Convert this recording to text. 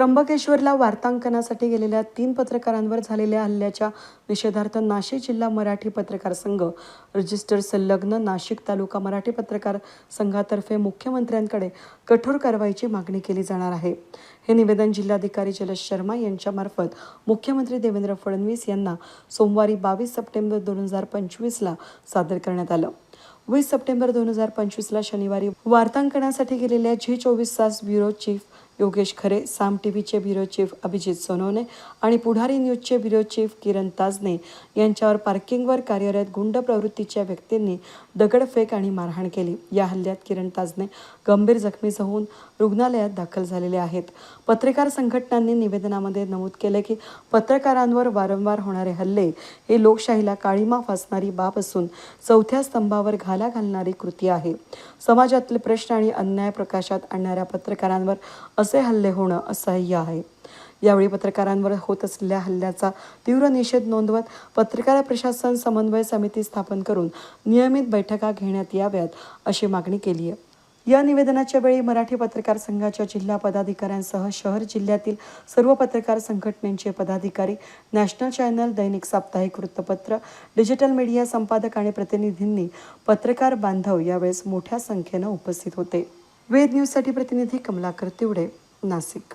त्र्यंबकेश्वरला वार्तांकनासाठी गेलेल्या तीन पत्रकारांवर झालेल्या हल्ल्याच्या निषेधार्थ नाशिक जिल्हा मराठी पत्रकार संघ रजिस्टर संलग्न नाशिक तालुका मराठी पत्रकार संघातर्फे मुख्यमंत्र्यांकडे कठोर कारवाईची मागणी केली जाणार आहे. हे निवेदन जिल्हाधिकारी जलज शर्मा यांच्यामार्फत मुख्यमंत्री देवेंद्र फडणवीस यांना सोमवारी बावीस सप्टेंबर दोन हजार पंचवीसला सादर करण्यात आलं. वीस सप्टेंबर दोन हजार पंचवीसला शनिवारी वार्तांकनासाठी गेलेल्या झी चोवीस तास ब्युरो चीफ योगेश खरे साम टीव्हीचे ब्युरो चीफ अभिजित सोनवणे आणि पुढारी न्यूजचे ब्युरो चीफ किरण ताजने यांच्यावर पार्किंगवर कार्यरत गुंड प्रवृत्तीच्या व्यक्तींनी दगडफेक आणि मारहाण केली. या हल्ल्यात किरण ताजने गंभीर जखमी होऊन रुग्णालयात दाखल झालेले आहेत. पत्रकार संघटनांनी निवेदनामध्ये नमूद केले की पत्रकारांवर वारंवार होणारे हल्ले हे लोकशाहीला काळीमा फासणारी बाब असून चौथ्या स्तंभावर घाला घालणारी कृती आहे. समाजातले प्रश्न आणि अन्याय प्रकाशात आणणाऱ्या पत्रकारांवर असे हल्ले होणं असह्य आहे. यावेळी पत्रकारांवर होत असलेल्या हल्ल्याचा तीव्र निषेध नोंदवत पत्रकार प्रशासन समन्वय समिती स्थापन करून नियमित बैठका घेण्यात याव्यात अशी मागणी केली आहे. या निवेदनाच्या वेळी मराठी पत्रकार संघाच्या जिल्हा पदाधिकाऱ्यांसह शहर जिल्ह्यातील सर्व पत्रकार संघटनेचे पदाधिकारी नॅशनल चॅनल दैनिक साप्ताहिक वृत्तपत्र डिजिटल मीडिया संपादक आणि प्रतिनिधींनी पत्रकार बांधव यावेळेस मोठ्या संख्येनं उपस्थित होते. वेद न्यूजसाठी प्रतिनिधी कमलाकर तिवडे. नाशिक